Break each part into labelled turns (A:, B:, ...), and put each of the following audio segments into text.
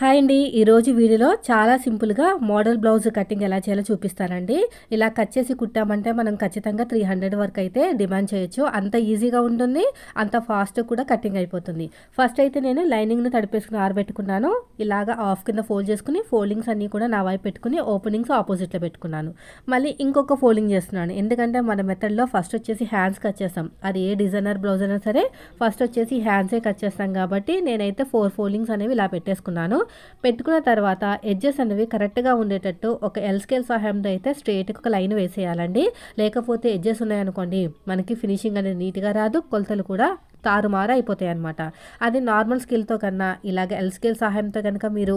A: Hi అండి. ఈరోజు వీడియోలో చాలా సింపుల్గా మోడల్ బ్లౌజ్ కటింగ్ ఎలా చేయాలో చూపిస్తానండి. ఇలా కట్ చేసి కుట్టామంటే మనం ఖచ్చితంగా త్రీ హండ్రెడ్ వరకు అయితే డిమాండ్ చేయొచ్చు. అంత ఈజీగా ఉంటుంది అంత ఫాస్ట్ కూడా కటింగ్ అయిపోతుంది. ఫస్ట్ అయితే నేను లైనింగ్ను తడిపేసుకుని ఆరబెట్టుకున్నాను. ఇలాగా ఆఫ్ కింద ఫోల్డ్ చేసుకుని ఫోల్డింగ్స్ అన్నీ కూడా నా వైపు పెట్టుకుని ఓపెనింగ్స్ ఆపోజిట్లో పెట్టుకున్నాను. మళ్ళీ ఇంకొక ఫోల్డింగ్ చేస్తున్నాను. ఎందుకంటే మన మెథడ్లో ఫస్ట్ వచ్చేసి హ్యాండ్స్ కట్ చేస్తాం. అది ఏ డిజైనర్ బ్లౌజ్ అయినా సరే ఫస్ట్ వచ్చేసి హ్యాండ్సే కట్ చేస్తాం కాబట్టి నేనైతే ఫోర్ ఫోల్డింగ్స్ అనేవి ఇలా పెట్టేసుకున్నాను. పెట్టుకున్న తర్వాత ఎడ్జెస్ అనేవి కరెక్ట్గా ఉండేటట్టు ఒక ఎల్ స్కేల్ సహాయంతో అయితే స్ట్రేట్గా ఒక లైన్ వేసేయాలండి. లేకపోతే ఎడ్జెస్ ఉన్నాయనుకోండి మనకి ఫినిషింగ్ అనేది నీట్గా రాదు కొలతలు కూడా తారుమారు అయిపోతాయి అనమాట అది నార్మల్ స్కిల్తో కన్నా ఇలాగ ఎల్ స్కేల్ సహాయంతో కనుక మీరు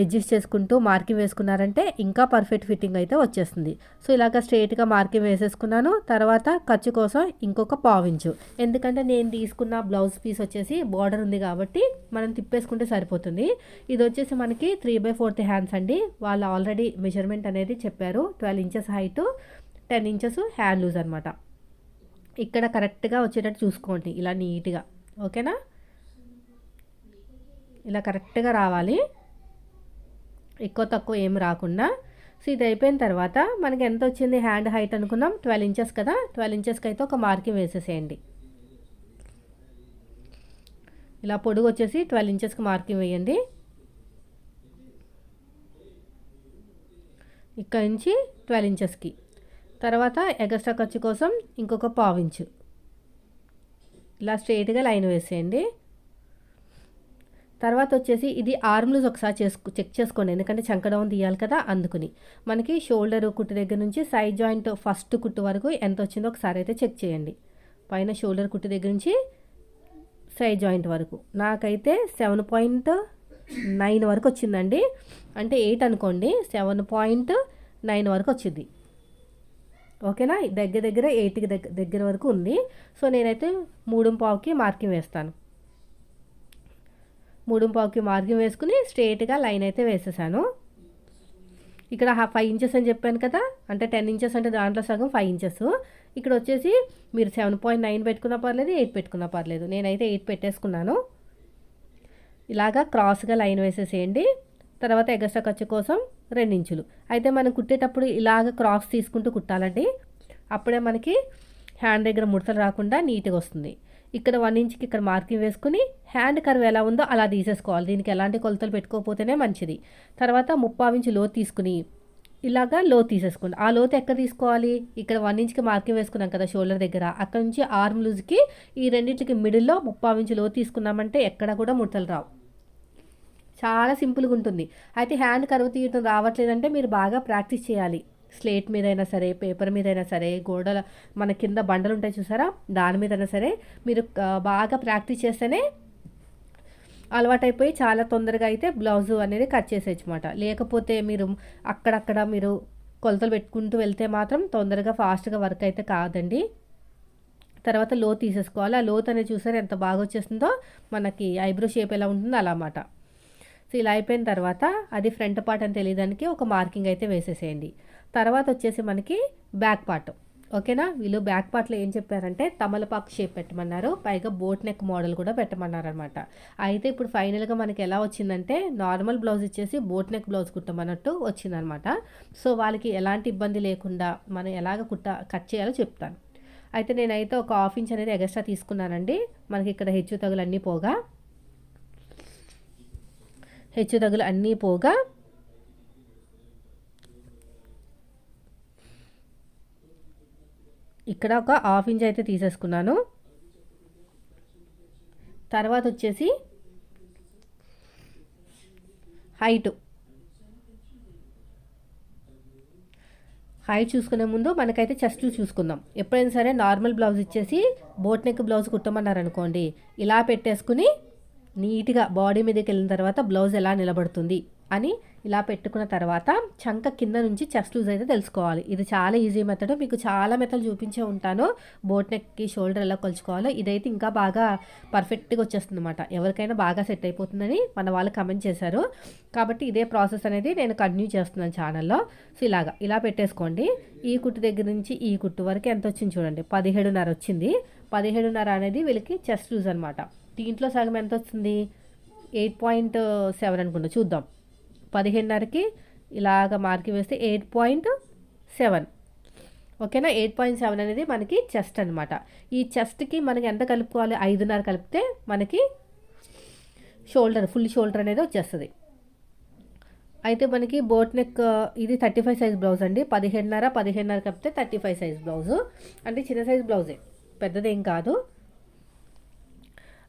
A: అడ్జస్ట్ చేసుకుంటూ మార్కింగ్ వేసుకున్నారంటే ఇంకా పర్ఫెక్ట్ ఫిట్టింగ్ అయితే వచ్చేస్తుంది. సో ఇలాగ స్ట్రైట్గా మార్కింగ్ వేసేసుకున్నాను. తర్వాత ఖర్చు కోసం ఇంకొక పావించు ఎందుకంటే నేను తీసుకున్న బ్లౌజ్ పీస్ వచ్చేసి బార్డర్ ఉంది కాబట్టి మనం తిప్పేసుకుంటే సరిపోతుంది. ఇది వచ్చేసి మనకి త్రీ బై ఫోర్త్ హ్యాండ్స్ అండి. వాళ్ళు ఆల్రెడీ మెజర్మెంట్ అనేది చెప్పారు. Twelve inches height ten inches hand loose అనమాట ఇక్కడ కరెక్ట్గా వచ్చేటట్టు చూసుకోండి. ఇలా నీట్గా ఓకేనా? ఇలా కరెక్ట్గా రావాలి. ఎక్కువ తక్కువ ఏం రాకుండా. సో ఇది అయిపోయిన తర్వాత మనకి ఎంత వచ్చింది? హ్యాండ్ హైట్ అనుకున్నాం. ట్వెల్వ్ ఇంచెస్ కదా? ట్వెల్వ్ ఇంచెస్కి అయితే ఒక మార్కింగ్ వేసేసేయండి. ఇలా పొడుగు వచ్చేసి ట్వెల్వ్ ఇంచెస్కి మార్కింగ్ వేయండి. ఇక్కడ నుంచి ట్వెల్వ్ ఇంచెస్కి. తర్వాత ఎగస్ట్రా ఖర్చు కోసం ఇంకొక పావు ఇంచు. ఇలా స్ట్రైట్గా లైన్ వేసేయండి. తర్వాత వచ్చేసి ఇది ఆర్మ్ ఒకసారి చేసుకు చెక్ చేసుకోండి. ఎందుకంటే చంకడౌన్ తీయాలి కదా అందుకుని. మనకి షోల్డర్ కుట్టు దగ్గర నుంచి సైడ్ జాయింట్ ఫస్ట్ కుట్టు వరకు ఎంత వచ్చిందో ఒకసారి అయితే చెక్ చేయండి. పైన షోల్డర్ కుట్టు దగ్గర నుంచి సైడ్ జాయింట్ వరకు. నాకైతే సెవెన్ పాయింట్ నైన్ వరకు వచ్చిందండి. అంటే ఎయిట్ అనుకోండి సెవెన్ పాయింట్ నైన్ వరకు వచ్చింది. ఓకేనా? దగ్గర దగ్గర ఎయిట్కి దగ్గర దగ్గర వరకు ఉంది. సో నేనైతే మూడు పావుకి మార్కింగ్ వేస్తాను. మూడు పావుకి మార్గం వేసుకుని స్ట్రేట్గా లైన్ అయితే వేసేసాను. ఇక్కడ ఫైవ్ ఇంచెస్ అని చెప్పాను కదా అంటే టెన్ ఇంచెస్ అంటే దాంట్లో సగం ఫైవ్ ఇంచెస్. ఇక్కడ వచ్చేసి మీరు సెవెన్ పాయింట్ నైన్ పెట్టుకున్నా పర్లేదు ఎయిట్ పెట్టుకున్నా పర్లేదు. నేనైతే ఎయిట్ పెట్టేసుకున్నాను. ఇలాగా క్రాస్గా లైన్ వేసేసేయండి. తర్వాత ఎగస్ట్రా ఖర్చు కోసం రెండించులు అయితే మనం కుట్టేటప్పుడు ఇలాగ క్రాస్ తీసుకుంటూ కుట్టాలండి. అప్పుడే మనకి హ్యాండ్ దగ్గర ముడతలు రాకుండా నీట్గా వస్తుంది. ఇక్కడ వన్ ఇంచ్కి ఇక్కడ మార్కింగ్ వేసుకుని హ్యాండ్ కర్వ్ ఎలా ఉందో అలా తీసేసుకోవాలి. దీనికి ఎలాంటి కొలతలు పెట్టుకోకపోతేనే మంచిది. తర్వాత ముప్పావు ఇంచు లోతు తీసుకుని ఇలాగా లోతు తీసేసుకోండి. ఆ లోతు ఎక్కడ తీసుకోవాలి? ఇక్కడ వన్ ఇంచ్కి మార్కింగ్ వేసుకున్నాం కదా షోల్డర్ దగ్గర. అక్కడ నుంచి ఆర్మ్ లూజ్కి ఈ రెండింటికి మిడిల్లో ముప్పావు ఇంచు లోతు తీసుకున్నామంటే ఎక్కడ కూడా ముడతలు రావు. చాలా సింపుల్గా ఉంటుంది. అయితే హ్యాండ్ కరువు తీయటం రావట్లేదంటే మీరు బాగా ప్రాక్టీస్ చేయాలి. స్లేట్ మీద అయినా సరే పేపర్ మీదైనా సరే గోడల మన కింద బండలు ఉంటాయి చూసారా? దాని మీద అయినా సరే మీరు బాగా ప్రాక్టీస్ చేస్తేనే అలవాటైపోయి చాలా తొందరగా అయితే బ్లౌజ్ అనేది కట్ చేసేయచ్చమాట లేకపోతే మీరు అక్కడక్కడ మీరు కొలతలు పెట్టుకుంటూ వెళ్తే మాత్రం తొందరగా ఫాస్ట్గా వర్క్ అయితే కాదండి. తర్వాత లోత్ తీసేసుకోవాలి. ఆ లోత్ అనేది చూసారు ఎంత బాగా వచ్చేస్తుందో? మనకి ఐబ్రో షేప్ ఎలా ఉంటుందో అలా అన్నమాట. ఇలా అయిపోయిన తర్వాత అది ఫ్రంట్ పార్ట్ అని తెలియడానికి ఒక మార్కింగ్ అయితే వేసేసేయండి. తర్వాత వచ్చేసి మనకి బ్యాక్ పార్ట్. ఓకేనా? వీళ్ళు బ్యాక్ పార్ట్లో ఏం చెప్పారంటే తమలపాకు షేప్ పెట్టమన్నారు. పైగా బోట్ నెక్ మోడల్ కూడా పెట్టమన్నారు అనమాట అయితే ఇప్పుడు ఫైనల్గా మనకి ఎలా వచ్చిందంటే నార్మల్ బ్లౌజ్ ఇచ్చేసి బోట్ నెక్ బ్లౌజ్ కుట్టమన్నట్టు వచ్చిందనమాట సో వాళ్ళకి ఎలాంటి ఇబ్బంది లేకుండా మనం ఎలాగ కుట్ట కట్ చేయాలో చెప్తాను. అయితే నేనైతే ఒక హాఫ్ ఇంచ్ అనేది ఎగస్ట్రా తీసుకున్నానండి. మనకి ఇక్కడ హెచ్చు తగులు అన్నీ పోగా. హెచ్చు తగులు అన్నీ పోగా ఇక్కడ ఒక హాఫ్ ఇంచ్ అయితే తీసేసుకున్నాను. తర్వాత వచ్చేసి హైట్. హైట్ చూసుకునే ముందు మనకైతే చెస్ట్ చూసుకుందాం. ఎప్పుడైనా సరే నార్మల్ బ్లౌజ్ ఇచ్చేసి బోట్ నెక్ బ్లౌజ్ కుట్టమన్నారు అనుకోండి ఇలా పెట్టేసుకుని నీట్గా బాడీ మీదకి వెళ్ళిన తర్వాత బ్లౌజ్ ఎలా నిలబడుతుంది అని ఇలా పెట్టుకున్న తర్వాత చంక కింద నుంచి చెస్ట్ లూజ్ అయితే తెలుసుకోవాలి. ఇది చాలా ఈజీ మెథడ్. మీకు చాలా మెథడ్ చూపించే ఉంటాను. బోట్ నెక్కి షోల్డర్ ఎలా కొలుచుకోవాలో ఇదైతే ఇంకా బాగా పర్ఫెక్ట్గా వచ్చేస్తుంది అనమాట ఎవరికైనా బాగా సెట్ అయిపోతుందని మన వాళ్ళు కమెంట్ చేశారు. కాబట్టి ఇదే ప్రాసెస్ అనేది నేను కంటిన్యూ చేస్తున్నాను ఛానల్లో. సో ఇలాగా ఇలా పెట్టేసుకోండి. ఈ కుట్టు దగ్గర నుంచి ఈ కుట్టు వరకు ఎంత వచ్చింది చూడండి. పదిహేడున్నర వచ్చింది. పదిహేడున్నర అనేది వీళ్ళకి చెస్ట్ లూజ్ అనమాట దీంట్లో సగం ఎంత వస్తుంది? ఎయిట్ పాయింట్ సెవెన్ అనుకుంటా చూద్దాం. పదిహేనున్నరకి ఇలాగ మార్కింగ్ వేస్తే ఎయిట్ పాయింట్ సెవెన్. ఓకేనా? ఎయిట్ పాయింట్ సెవెన్ అనేది మనకి చెస్ట్ అనమాట ఈ చెస్ట్కి మనకి ఎంత కలుపుకోవాలి? ఐదున్నర కలిపితే మనకి షోల్డర్ ఫుల్ షోల్డర్ అనేది వచ్చేస్తుంది. అయితే మనకి బోట్ నెక్ ఇది థర్టీ ఫైవ్ సైజ్ బ్లౌజ్ అండి. పదిహేనున్నర పదిహేనున్నర కలిపితే థర్టీ ఫైవ్ సైజ్ బ్లౌజు. అంటే చిన్న సైజ్ బ్లౌజే. పెద్దదేం కాదు.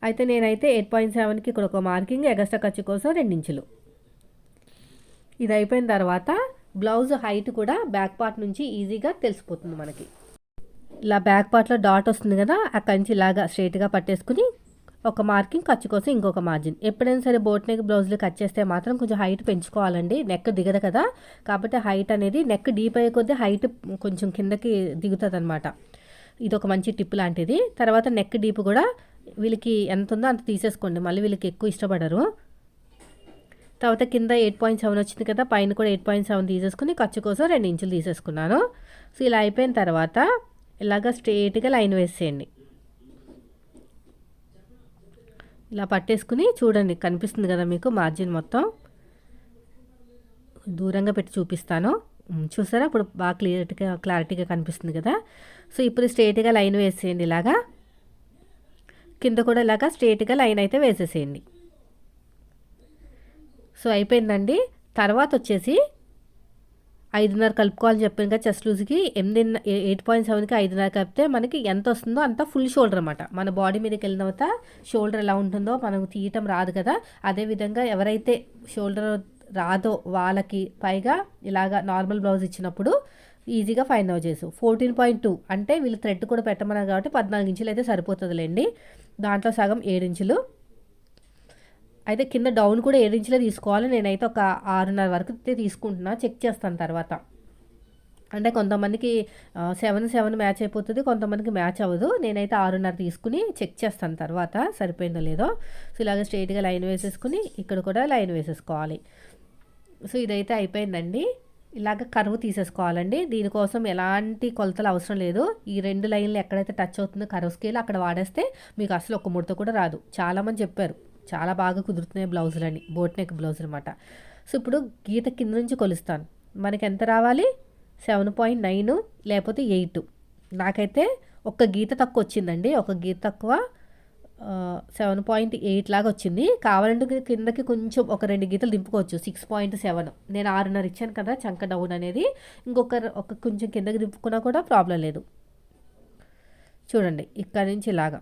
A: అయితే నేనైతే ఎయిట్ పాయింట్ సెవెన్కి ఇక్కడ ఒక మార్కింగ్ ఎగస్ట్రా ఖర్చు కోసం రెండించులు. ఇది అయిపోయిన తర్వాత బ్లౌజ్ హైట్ కూడా బ్యాక్ పార్ట్ నుంచి ఈజీగా తెలిసిపోతుంది మనకి. ఇలా బ్యాక్ పార్ట్లో డాట్ వస్తుంది కదా అక్కడి నుంచి ఇలాగా స్ట్రైట్గా పట్టేసుకుని ఒక మార్కింగ్ ఖర్చు కోసం ఇంకొక మార్జిన్. ఎప్పుడైనా సరే బోట్ నెక్ బ్లౌజ్లు కట్ చేస్తే మాత్రం కొంచెం హైట్ పెంచుకోవాలండి. నెక్ దిగదు కదా కాబట్టి హైట్ అనేది నెక్ డీప్ అయ్యే కొద్దీ హైట్ కొంచెం కిందకి దిగుతుంది అనమాట ఇది ఒక మంచి టిప్ లాంటిది. తర్వాత నెక్ డీప్ కూడా వీళ్ళకి ఎంత ఉందో అంత తీసేసుకోండి. మళ్ళీ వీళ్ళకి ఎక్కువ ఇష్టపడరు. తర్వాత కింద ఎయిట్ పాయింట్ సెవెన్ వచ్చింది కదా పైన కూడా ఎయిట్ పాయింట్ సెవెన్ తీసేసుకుని ఖర్చు కోసం రెండు ఇంచులు తీసేసుకున్నాను. సో ఇలా అయిపోయిన తర్వాత ఇలాగ స్ట్రేట్గా లైన్ వేసేయండి. ఇలా పట్టేసుకుని చూడండి కనిపిస్తుంది కదా మీకు మార్జిన్ మొత్తం. దూరంగా పెట్టి చూపిస్తాను. చూసారా? ఇప్పుడు బాగా క్లియర్గా క్లారిటీగా కనిపిస్తుంది కదా. సో ఇప్పుడు స్ట్రేట్గా లైన్ వేసేయండి ఇలాగా. కింద కూడా ఇలాగా స్ట్రేట్గా లైన్ అయితే వేసేసేయండి. సో అయిపోయిందండి. తర్వాత వచ్చేసి ఐదున్నర కలుపుకోవాలని చెప్పాను కదా చెస్ట్ లూజ్కి. ఎనిమిది ఎయిట్ పాయింట్ సెవెన్కి ఐదున్నర కలిపితే మనకి ఎంత వస్తుందో అంత ఫుల్ షోల్డర్ అనమాట మన బాడీ మీదకి వెళ్ళిన తర్వాత షోల్డర్ ఎలా ఉంటుందో మనం తీయటం రాదు కదా. అదేవిధంగా ఎవరైతే షోల్డర్ రాదో వాళ్ళకి పైగా ఇలాగ నార్మల్ బ్లౌజ్ ఇచ్చినప్పుడు ఈజీగా ఫైండ్ అవుట్ చేసు ఫోర్టీన్ పాయింట్ టూ అంటే వీళ్ళు థ్రెడ్ కూడా పెట్టమన్నారు కాబట్టి పద్నాలుగు ఇంచులు అయితే సరిపోతుందిలేండి. దాంట్లో సగం ఏడించులు. అయితే కింద డౌన్ కూడా ఏడు తీసుకోవాలి. నేనైతే ఒక ఆరున్నర వరకు తీసుకుంటున్నా. చెక్ చేస్తాను తర్వాత. అంటే కొంతమందికి సెవెన్ సెవెన్ మ్యాచ్ అయిపోతుంది. కొంతమందికి మ్యాచ్ అవ్వదు. నేనైతే ఆరున్నర తీసుకుని చెక్ చేస్తాను తర్వాత. సరిపోయిందో లేదో. సో ఇలాగ స్ట్రైట్గా లైన్ వేసేసుకుని ఇక్కడ కూడా లైన్ వేసేసుకోవాలి. సో ఇదైతే అయిపోయిందండి. ఇలాగ కరువు తీసేసుకోవాలండి. దీనికోసం ఎలాంటి కొలతలు అవసరం లేదు. ఈ రెండు లైన్లు ఎక్కడైతే టచ్ అవుతుందో కరువు స్కేల్ అక్కడ వాడేస్తే మీకు అసలు ఒక ముడత కూడా రాదు. చాలామంది చెప్పారు చాలా బాగా కుదురుతున్నాయి బ్లౌజులని బోట్ నెక్ బ్లౌజ్ అనమాట సో ఇప్పుడు గీత కింద నుంచి కొలుస్తాను. మనకి ఎంత రావాలి? సెవెన్ పాయింట్ నైన్ లేకపోతే ఎయిట్. నాకైతే ఒక గీత తక్కువ వచ్చిందండి. ఒక గీత తక్కువ సెవెన్ పాయింట్ ఎయిట్ లాగా వచ్చింది. కావాలంటే కిందకి కొంచెం ఒక రెండు గీతలు దింపుకోవచ్చు. సిక్స్ పాయింట్ సెవెన్ నేను ఆరున్నర ఇచ్చాను కదా చంక డౌన్ అనేది. ఇంకొక ఒక కొంచెం కిందకి దింపుకున్నా కూడా ప్రాబ్లం లేదు. చూడండి ఇక్కడ నుంచి ఇలాగా.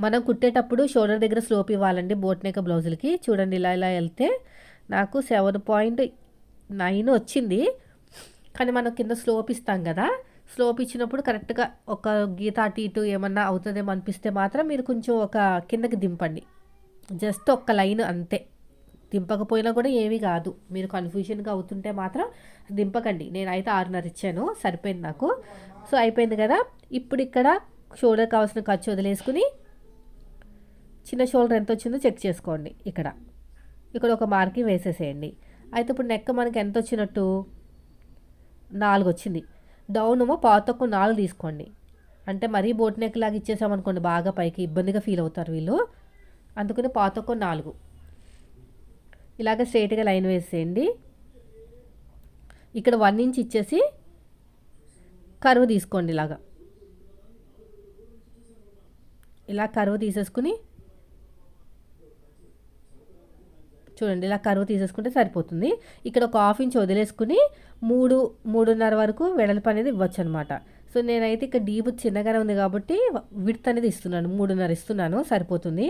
A: మనం కుట్టేటప్పుడు షోల్డర్ దగ్గర స్లోప్ ఇవ్వాలండి బోట్ నెక్ బ్లౌజులకి చూడండి ఇలా ఇలా వెళ్తే నాకు సెవెన్ పాయింట్ నైన్ వచ్చింది. కానీ మనం కింద స్లోప్ ఇస్తాం కదా. స్లోప్ ఇచ్చినప్పుడు కరెక్ట్గా ఒక గీత అటు ఇటు ఏమన్నా అవుతుందేమో అనిపిస్తే మాత్రం మీరు కొంచెం ఒక కిందకి దింపండి. జస్ట్ ఒక్క లైన్ అంతే. దింపకపోయినా కూడా ఏమీ కాదు. మీరు కన్ఫ్యూజన్గా అవుతుంటే మాత్రం దింపకండి. నేనైతే ఆరున్నర ఇచ్చాను. సరిపోయింది నాకు. సో అయిపోయింది కదా. ఇప్పుడు ఇక్కడ షోల్డర్ కావాల్సిన ఖర్చు వదిలేసుకుని చిన్న షోల్డర్ ఎంత వచ్చిందో చెక్ చేసుకోండి ఇక్కడ. ఇక్కడ ఒక మార్కింగ్ వేసేసేయండి. అయితే ఇప్పుడు నెక్ మనకి ఎంత వచ్చినట్టు? నాలుగు వచ్చింది. డౌన్ పాతకు నాలుగు తీసుకోండి. అంటే మరీ బోట్ నెక్ లాగా ఇచ్చేసామనుకోండి బాగా పైకి ఇబ్బందిగా ఫీల్ అవుతారు వీళ్ళు. అందుకని పాతకు నాలుగు. ఇలాగ స్ట్రైట్గా లైన్ వేసేయండి. ఇక్కడ వన్ ఇంచ్ ఇచ్చేసి కరువు తీసుకోండి ఇలాగా. ఇలా కరువు తీసేసుకుని చూడండి ఇలా కరువు తీసేసుకుంటే సరిపోతుంది. ఇక్కడ ఒక హాఫ్ ఇంచ్ వదిలేసుకుని మూడు మూడున్నర వరకు వెడల్పు అనేది ఇవ్వచ్చు అనమాట సో నేనైతే ఇక్కడ డీప్ చిన్నగానే ఉంది కాబట్టి విడ్త్ అనేది ఇస్తున్నాను మూడున్నర ఇస్తున్నాను సరిపోతుంది.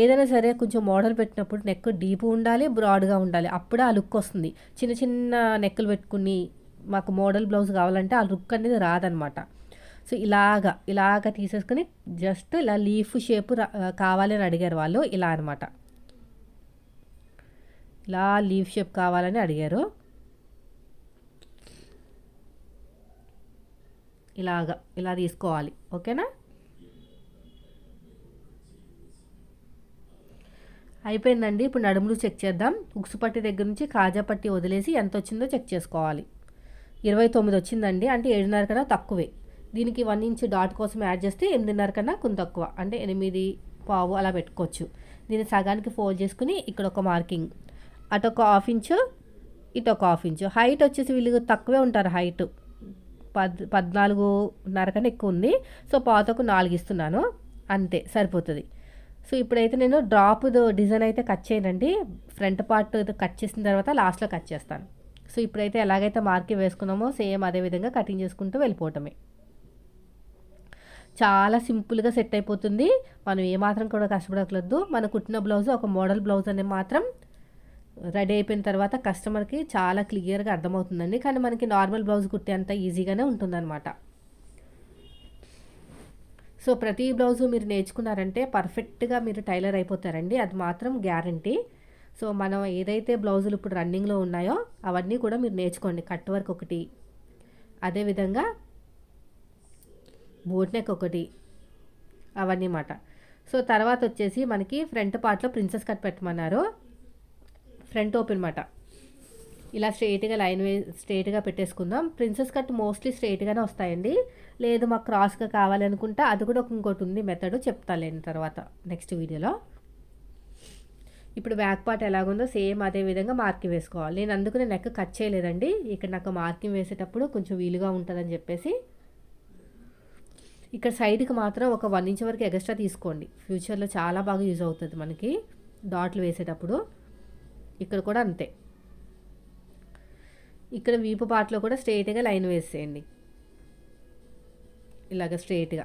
A: ఏదైనా సరే కొంచెం మోడల్ పెట్టినప్పుడు నెక్ డీప్ ఉండాలి బ్రాడ్గా ఉండాలి. అప్పుడే ఆ లుక్ వస్తుంది. చిన్న చిన్న నెక్కులు పెట్టుకుని మాకు మోడల్ బ్లౌజ్ కావాలంటే ఆ లుక్ అనేది రాదనమాట సో ఇలాగా ఇలాగ తీసేసుకుని జస్ట్ ఇలా లీఫ్ షేప్ కావాలి అని అడిగారు వాళ్ళు ఇలా అనమాట ఇలా లీఫ్ షేప్ కావాలని అడిగారు. ఇలాగా ఇలా తీసుకోవాలి. ఓకేనా? అయిపోయిందండి. ఇప్పుడు నడుములు చెక్ చేద్దాం. ఉక్సు పట్టి దగ్గర నుంచి కాజా పట్టి వదిలేసి ఎంత వచ్చిందో చెక్ చేసుకోవాలి. ఇరవై తొమ్మిది వచ్చిందండి. అంటే ఏడున్నర కన్నా తక్కువే. దీనికి వన్ ఇంచ్ డాట్ కోసం యాడ్ చేస్తే ఎనిమిదిన్నర కన్నా కొంత తక్కువ. అంటే ఎనిమిది పావు అలా పెట్టుకోవచ్చు. దీన్ని సగానికి ఫోల్డ్ చేసుకుని ఇక్కడ ఒక మార్కింగ్. అటు ఒక హాఫ్ ఇంచు ఇటు ఒక హాఫ్ ఇంచు. హైట్ వచ్చేసి వీళ్ళు తక్కువే ఉంటారు హైట్. పద్ పద్నాలుగున్నర కన్నా ఎక్కువ ఉంది. సో పాతకు నాలుగు ఇస్తున్నాను. అంతే సరిపోతుంది. సో ఇప్పుడైతే నేను డ్రాప్ డిజైన్ అయితే కట్ చేయనండి. ఫ్రంట్ పార్ట్ కట్ చేసిన తర్వాత లాస్ట్లో కట్ చేస్తాను. సో ఇప్పుడైతే ఎలాగైతే మార్కి వేసుకున్నామో సేమ్ అదే విధంగా కటింగ్ చేసుకుంటూ వెళ్ళిపోవటమే. చాలా సింపుల్గా సెట్ అయిపోతుంది. మనం ఏమాత్రం కూడా కష్టపడకలేదు మన కుట్టిన బ్లౌజ్ ఒక మోడల్ బ్లౌజ్ అనేది మాత్రం రెడీ అయిపోయిన తర్వాత కస్టమర్కి చాలా క్లియర్గా అర్థమవుతుందండి. కానీ మనకి నార్మల్ బ్లౌజ్ కుట్టే అంత ఈజీగానే ఉంటుందన్నమాట. సో ప్రతి బ్లౌజు మీరు నేర్చుకున్నారంటే పర్ఫెక్ట్గా మీరు టైలర్ అయిపోతారండి. అది మాత్రం గ్యారంటీ. సో మనం ఏదైతే బ్లౌజులు ఇప్పుడు రన్నింగ్లో ఉన్నాయో అవన్నీ కూడా మీరు నేర్చుకోండి. కట్ వర్క్ ఒకటి అదేవిధంగా బోట్ నెక్ ఒకటి అవన్నీ మాట సో తర్వాత వచ్చేసి మనకి ఫ్రంట్ పార్ట్లో ప్రిన్సెస్ కట్ పెట్టమన్నారు. ఫ్రంట్ ఓపెన్ అనమాట ఇలా స్ట్రైట్గా లైన్ వే స్ట్రైట్గా పెట్టేసుకుందాం. ప్రిన్సెస్ కట్ మోస్ట్లీ స్ట్రైట్గానే వస్తాయండి. లేదు మాకు క్రాస్గా కావాలనుకుంటే అది కూడా ఇంకోటి ఉంది మెథడ్ చెప్తాలేని తర్వాత నెక్స్ట్ వీడియోలో. ఇప్పుడు బ్యాక్ పార్ట్ ఎలాగుందో సేమ్ అదే విధంగా మార్కింగ్ వేసుకోవాలి. నేను అందుకనే నెక్ కట్ చేయలేదండి. ఇక్కడ నాకు మార్కింగ్ వేసేటప్పుడు కొంచెం వీలుగా ఉంటుందని చెప్పేసి. ఇక్కడ సైడ్కి మాత్రం ఒక వన్ ఇంచ్ వరకు ఎక్స్ట్రా తీసుకోండి. ఫ్యూచర్లో చాలా బాగా యూజ్ అవుతుంది మనకి. డాట్లు వేసేటప్పుడు. ఇక్కడ కూడా అంతే. ఇక్కడ వీపు పార్ట్లో కూడా స్ట్రైట్గా లైన్ వేసేయండి. ఇలాగ స్ట్రైట్గా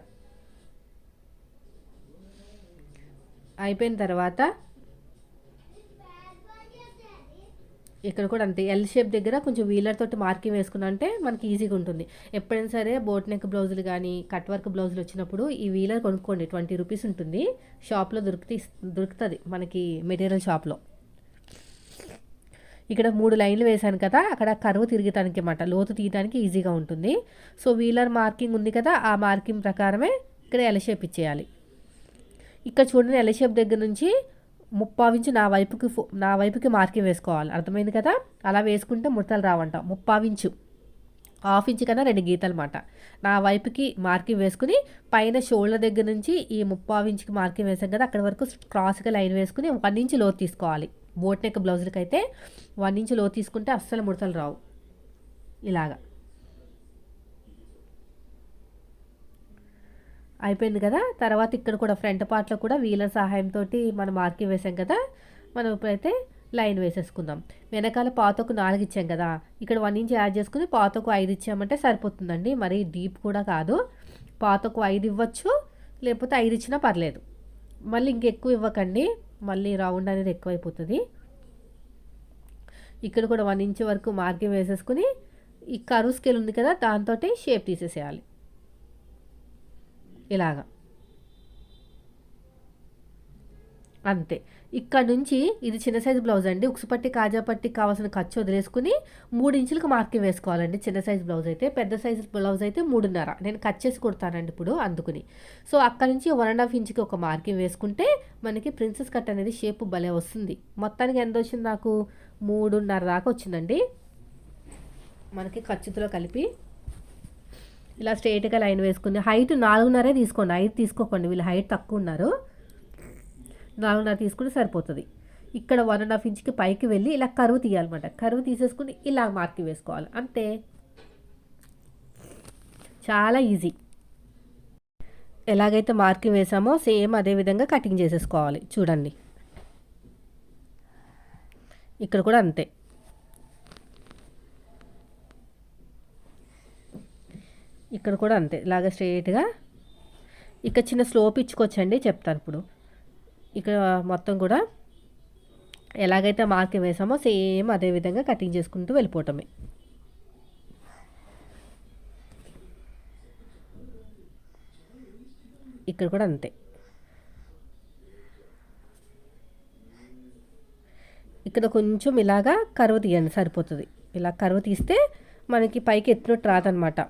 A: అయిపోయిన తర్వాత ఇక్కడ కూడా అంతే. ఎల్ షేప్ దగ్గర కొంచెం వీలర్ తోటి మార్కింగ్ వేసుకున్నా అంటే మనకి ఈజీగా ఉంటుంది. ఎప్పుడైనా సరే బోట్ నెక్ బ్లౌజులు కానీ కట్ వర్క్ బ్లౌజులు వచ్చినప్పుడు ఈ వీలర్ కొనుక్కోండి. ట్వంటీ రూపీస్ ఉంటుంది. షాప్లో దొరికి దొరుకుతుంది మనకి మెటీరియల్ షాప్లో ఇక్కడ మూడు లైన్లు వేశాను కదా అక్కడ కరువు తిరగటానికి అన్నమాట. లోతు తీయడానికి ఈజీగా ఉంటుంది. సో వీలర్ మార్కింగ్ ఉంది కదా ఆ మార్కింగ్ ప్రకారమే ఇక్కడ ఎల్ షేప్ ఇచ్చేయాలి. ఇక్కడ చూడండి ఎల్ షేప్ దగ్గర నుంచి ముప్పావించి నా వైపుకి నా వైపుకి మార్కింగ్ వేసుకోవాలి. అర్థమైంది కదా? అలా వేసుకుంటే ముడతలు రావంట. ముప్పావించు హాఫ్ ఇంచ్ కన్నా రెండు గీతలు అనమాట నా వైపుకి మార్కింగ్ వేసుకుని పైన షోల్డర్ దగ్గర నుంచి ఈ ముప్పావించికి మార్కింగ్ వేసాం కదా అక్కడ వరకు క్రాస్గా లైన్ వేసుకుని వన్ ఇంచ్ లోతు తీసుకోవాలి. బోట్ నెక్ బ్లౌజులకి అయితే వన్ ఇంచ్లో తీసుకుంటే అస్సలు ముడతలు రావు. ఇలాగా. అయిపోయింది కదా? తర్వాత ఇక్కడ కూడా ఫ్రంట్ పార్ట్లో కూడా వీలర్ సహాయంతో మనం మార్కింగ్ వేసాం కదా? మనం ఇప్పుడైతే లైన్ వేసేసుకుందాం. వెనకాల పాతకు నాలుగు ఇచ్చాం కదా? ఇక్కడ వన్ ఇంచ్ యాడ్ చేసుకుని పాతకు ఐదు ఇచ్చామంటే సరిపోతుందండి. మరి డీప్ కూడా కాదు. పాతకు ఐదు ఇవ్వచ్చు లేకపోతే ఐదు ఇచ్చినా పర్లేదు. మళ్ళీ ఇంకెక్కువ ఇవ్వకండి. మళ్ళీ రౌండ్ అనేది ఎక్కువైపోతుంది. ఇక్కడ కూడా వన్ ఇంచ్ వరకు మార్కింగ్ వేసేసుకుని ఈ కరువు స్కేల్ ఉంది కదా దాంతో షేప్ తీసేసేయాలి. ఇలాగా. అంతే. ఇక్కడ నుంచి ఇది చిన్న సైజు బ్లౌజ్ అండి. ఉక్సుపట్టి కాజాపట్టి కావాల్సిన ఖర్చు వదిలేసుకుని మూడు ఇంచులకు మార్కింగ్ వేసుకోవాలండి. చిన్న సైజు బ్లౌజ్ అయితే పెద్ద సైజు బ్లౌజ్ అయితే మూడున్నర. నేను కట్ చేసి కుడతానండి ఇప్పుడు అందుకుని. సో అక్కడ నుంచి వన్ అండ్ హాఫ్ ఇంచుకి ఒక మార్కింగ్ వేసుకుంటే మనకి ప్రిన్సెస్ కట్ అనేది షేప్ భలే వస్తుంది. మొత్తానికి ఎంత వచ్చింది నాకు? మూడున్నర దాకా వచ్చిందండి. మనకి ఖర్చుతో కలిపి ఇలా స్ట్రైట్గా లైన్ వేసుకుని హైట్ నాలుగున్నరే తీసుకోండి. హైట్ తీసుకోకండి. వీళ్ళు హైట్ తక్కువ ఉన్నారు. నాలుగున్నర తీసుకుంటే సరిపోతుంది. ఇక్కడ వన్ అండ్ హాఫ్ ఇంచ్కి పైకి వెళ్ళి ఇలా కరువు తీయాలన్నమాట. కరువు తీసేసుకుని ఇలా మార్కింగ్ వేసుకోవాలి. అంతే. చాలా ఈజీ ఎలాగైతే మార్కింగ్ వేసామో సేమ్ అదే విధంగా కటింగ్ చేసేసుకోవాలి. చూడండి. ఇక్కడ కూడా అంతే. ఇక్కడ కూడా అంతే. ఇలాగ స్ట్రేట్గా ఇక్కడ చిన్న స్లోప్ ఇచ్చుకోవచ్చండి చెప్తాను ఇప్పుడు. ఇక్కడ మొత్తం కూడా ఎలాగైతే మార్కింగ్ వేసామో సేమ్ అదే విధంగా కటింగ్ చేసుకుంటూ వెళ్ళిపోవటమే. ఇక్కడ కూడా అంతే. ఇక్కడ కొంచెం ఇలాగా కరువు తీయండి సరిపోతుంది. ఇలా కరువు తీస్తే మనకి పైకి ఎత్తినట్టు రాదనమాట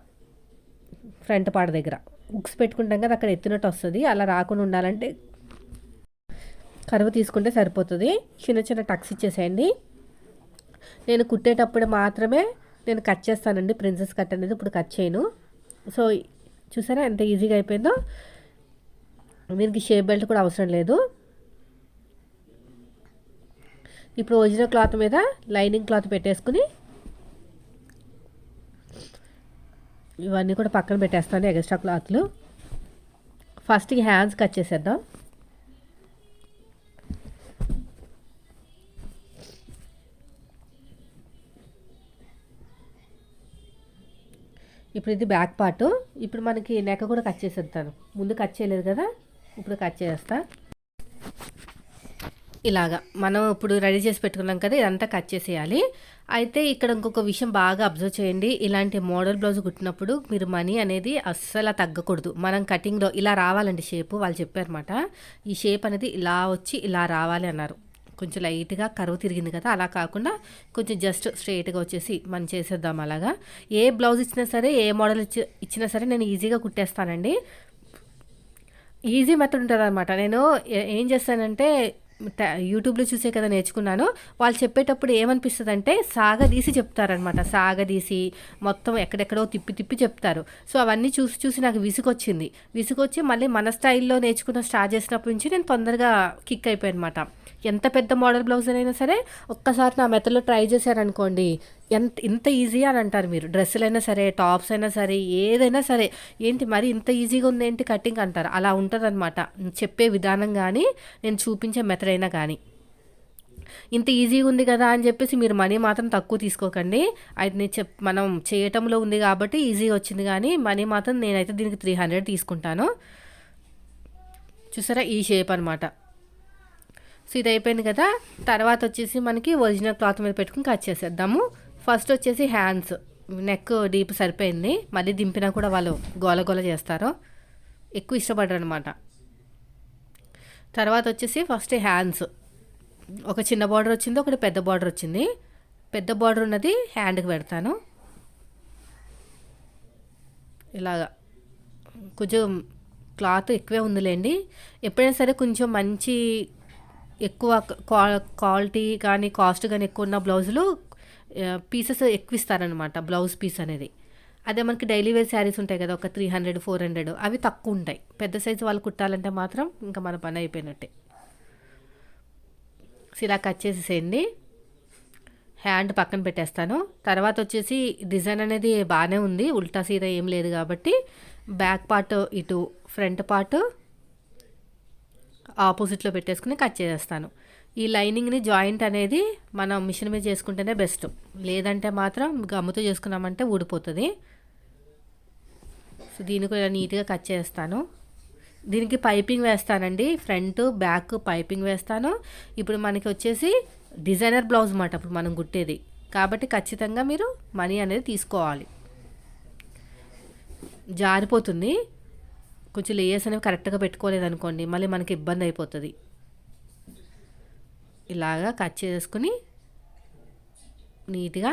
A: ఫ్రంట్ పాడ దగ్గర. ఉక్స్ పెట్టుకుంటాం కదా అక్కడ ఎత్తినట్టు వస్తుంది. అలా రాకుండా ఉండాలంటే కరువు తీసుకుంటే సరిపోతుంది. చిన్న చిన్న టక్స్ ఇచ్చేసేయండి. నేను కుట్టేటప్పుడు మాత్రమే నేను కట్ చేస్తానండి. ప్రిన్సెస్ కట్ అనేది ఇప్పుడు కట్ చేయను. సో చూసారా ఎంత ఈజీగా అయిపోయిందో? దీనికి షేప్ బెల్ట్ కూడా అవసరం లేదు. ఇప్పుడు ఒరిజినల్ క్లాత్ మీద లైనింగ్ క్లాత్ పెట్టేసుకుని ఇవన్నీ కూడా పక్కన పెట్టేస్తాను ఎక్స్ట్రా క్లాత్లు. ఫస్ట్ హ్యాండ్స్ కట్ చేసేద్దాం. ఇప్పుడు ఇది బ్యాక్ పార్ట్. ఇప్పుడు మనకి నెక్ కూడా కట్ చేసేస్తాను. ముందు కట్ చేయలేదు కదా? ఇప్పుడు కట్ చేస్తా ఇలాగా. మనం ఇప్పుడు రెడీ చేసి పెట్టుకున్నాం కదా ఇదంతా కట్ చేసేయాలి. అయితే ఇక్కడ ఇంకొక విషయం బాగా అబ్జర్వ్ చేయండి. ఇలాంటి మోడల్ బ్లౌజ్ కుట్టినప్పుడు మీరు మనీ అనేది అస్సలు తగ్గకూడదు. మనం కటింగ్లో ఇలా రావాలండి షేప్ వాళ్ళు చెప్పారన్నమాట. ఈ షేప్ అనేది ఇలా వచ్చి ఇలా రావాలి అన్నారు. కొంచెం లైట్గా కరువు తిరిగింది కదా అలా కాకుండా కొంచెం జస్ట్ స్ట్రైట్గా వచ్చేసి మనం చేసేద్దాం అలాగా. ఏ బ్లౌజ్ ఇచ్చినా సరే ఏ మోడల్ ఇచ్చి ఇచ్చినా సరే నేను ఈజీగా కుట్టేస్తానండి. ఈజీ మెథడ్ ఉంటుంది అనమాట నేను ఏం చేస్తానంటే యూట్యూబ్లో చూసే కదా నేర్చుకున్నాను. వాళ్ళు చెప్పేటప్పుడు ఏమనిపిస్తుంది అంటే సాగదీసి చెప్తారనమాట సాగదీసి మొత్తం ఎక్కడెక్కడో తిప్పి తిప్పి చెప్తారు. సో అవన్నీ చూసి చూసి నాకు విసుకొచ్చింది విసుకొచ్చి మళ్ళీ మన స్టైల్లో నేర్చుకున్న స్టార్ట్ చేసినప్పటి నుంచి నేను తొందరగా కిక్ అయిపోయాను అనమాట ఎంత పెద్ద మోడల్ బ్లౌజ్ అయినా సరే ఒక్కసారి నా మెథడ్లో ట్రై చేశారనుకోండి ఎంత ఇంత ఈజీ అని అంటారు మీరు. డ్రెస్సులైనా సరే టాప్స్ అయినా సరే ఏదైనా సరే. ఏంటి మరి ఇంత ఈజీగా ఉంది ఏంటి కటింగ్ అంటారు. అలా ఉంటుందన్నమాట. చెప్పే విధానం కానీ నేను చూపించే మెథడ్ అయినా కానీ ఇంత ఈజీగా ఉంది కదా అని చెప్పేసి మీరు మనీ మాత్రం తక్కువ తీసుకోకండి. అయితే నేను చెప్ మనం చేయటంలో ఉంది కాబట్టి ఈజీగా వచ్చింది కానీ మనీ మాత్రం నేనైతే దీనికి త్రీ హండ్రెడ్ తీసుకుంటాను. చూసారా? ఈ షేప్ అనమాట సో ఇది అయిపోయింది కదా. తర్వాత వచ్చేసి మనకి ఒరిజినల్ క్లాత్ మీద పెట్టుకుని కట్ చేసేద్దాము. ఫస్ట్ వచ్చేసి హ్యాండ్స్. నెక్ డీప్ సరిపోయింది. మళ్ళీ దింపినా కూడా వాళ్ళు గోల గోల చేస్తారు. ఎక్కువ ఇష్టపడరు అనమాట తర్వాత వచ్చేసి ఫస్ట్ హ్యాండ్స్. ఒక చిన్న బార్డర్ వచ్చింది ఒకటి పెద్ద బార్డర్ వచ్చింది. పెద్ద బార్డర్ ఉన్నది హ్యాండ్కి పెడతాను. ఇలాగా. కొంచెం క్లాత్ ఎక్కువే ఉందిలేండి. ఎప్పుడైనా సరే కొంచెం మంచి ఎక్కువ క్వాలిటీ కానీ కాస్ట్ కానీ ఎక్కువ ఉన్న బ్లౌజులు పీసెస్ ఎక్కువ ఇస్తారనమాట బ్లౌజ్ పీస్ అనేది. అదే మనకి డైలీ వేర్ శారీస్ ఉంటాయి కదా ఒక త్రీ హండ్రెడ్ ఫోర్ హండ్రెడ్ అవి తక్కువ ఉంటాయి. పెద్ద సైజు వాళ్ళు కుట్టాలంటే మాత్రం ఇంకా మన పని అయిపోయినట్టే. ఇలా కట్ చేసేసేయండి. హ్యాండ్ పక్కన పెట్టేస్తాను. తర్వాత వచ్చేసి డిజైన్ అనేది బాగానే ఉంది. ఉల్టా సీదా ఏం లేదు కాబట్టి బ్యాక్ పార్ట్ ఇటు ఫ్రంట్ పార్ట్ ఆపోజిట్లో పెట్టేసుకుని కట్ చేసేస్తాను. ఈ లైనింగ్ని జాయింట్ అనేది మనం మిషన్ మీద చేసుకుంటేనే బెస్ట్. లేదంటే మాత్రం గమ్ముతో చేసుకున్నామంటే ఊడిపోతుంది. సో దీన్ని కూడా నీట్గా కట్ చేస్తాను. దీనికి పైపింగ్ వేస్తానండి. ఫ్రంట్ బ్యాక్ పైపింగ్ వేస్తాను. ఇప్పుడు మనకి వచ్చేసి డిజైనర్ బ్లౌజ్ అన్నమాట ఇప్పుడు మనం కుట్టేది. కాబట్టి ఖచ్చితంగా మీరు మనీ అనేది తీసుకోవాలి. జారిపోతుంది. కొంచెం లేయర్స్ అనేవి కరెక్ట్గా పెట్టుకోలేదనుకోండి మళ్ళీ మనకి ఇబ్బంది అయిపోతుంది. ఇలాగా కట్ చేసుకుని నీట్గా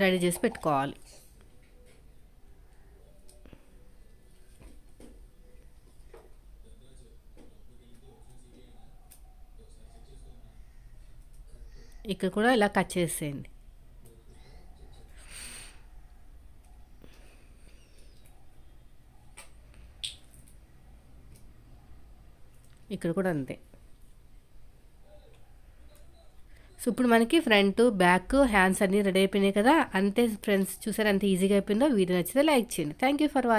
A: రెడీ చేసి పెట్టుకోవాలి. ఇక్కడ కూడా ఇలా కట్ చేసేయండి. ఇక్కడ కూడా అంతే. సో ఇప్పుడు మనకి ఫ్రంట్ బ్యాక్ హ్యాండ్స్ అన్నీ రెడీ అయిపోయినాయి కదా? అంతే ఫ్రెండ్స్ చూసారు అంత ఈజీగా అయిపోయిందో? వీడియో నచ్చితే లైక్ చేయండి. Thank you for watching